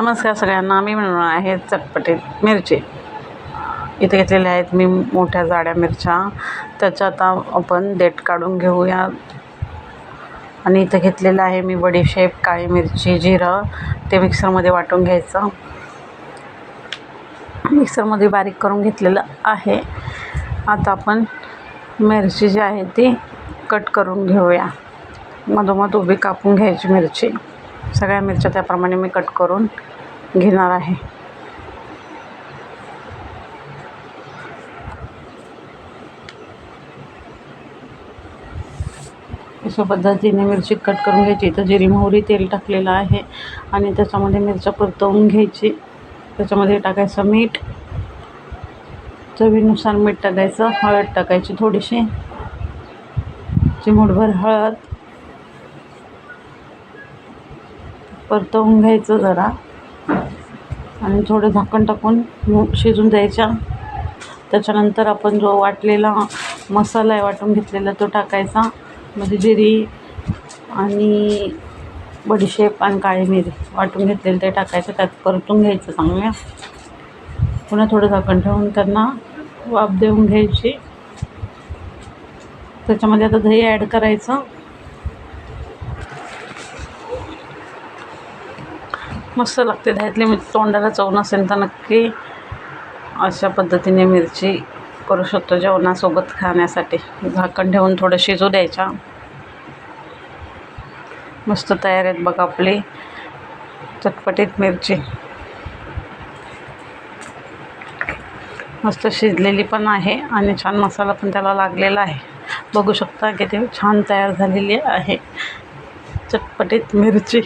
नमस्कार सगळ्यांना मी म्हणून आहे चटपटीत मिरची. इथे घेतलेल्या आहेत मी मोठ्या जाड्या मिरच्या. त्याच्या आता आपण देठ काढून घेऊया. आणि इथं घेतलेलं आहे मी बडीशेप काळी मिरची जिरं. ते मिक्सरमध्ये वाटून घ्यायचं. मिक्सरमध्ये बारीक करून घेतलेलं आहे. आता आपण मिरची जी आहे ती कट करून घेऊया. मधोमध उभी कापून घ्यायची मिरची. सगळ्या मिरच्या त्याप्रमाणे मी कट करून घेणार आहे. अशा पद्धतीने मिरची कट करून घ्यायची. इथं जिरी मोहरी तेल टाकलेलं आहे आणि त्याच्यामध्ये मिरच्या परतवून घ्यायची. त्याच्यामध्ये टाकायचं मीठ. चवीनुसार मीठ टाकायचं हळद टाकायची थोडीशी. चिमूटभर हळद. परतवून घ्यायचं जरा. आणि थोडं झाकण टाकून मग शिजून द्यायच्या. त्याच्यानंतर आपण जो वाटलेला मसाला आहे वाटून घेतलेला तो टाकायचा. म्हणजे जिरी आणि बडीशेप आणि काळी मिरी वाटून घेतलेलं ते टाकायचं. त्यात परतून घ्यायचं चांगलं. पुन्हा थोडं झाकण ठेवून त्यांना वाफ देऊन घ्यायची. त्याच्यामध्ये आता दही ॲड करायचं. मस्त लागते दह्यातली मिरची म्हणजे तोंडाला चव नसेल तर नक्की अशा पद्धतीने मिरची करू शकतो जेवणासोबत खाण्यासाठी. झाकण ठेवून थोडं शिजू द्यायच्या मस्त तयार आहेत बघा आपली चटपटीत मिरची. मस्त शिजलेली पण आहे आणि छान मसाला पण त्याला लागलेला आहे. बघू शकता किती छान तयार झालेली आहे चटपटीत मिरची.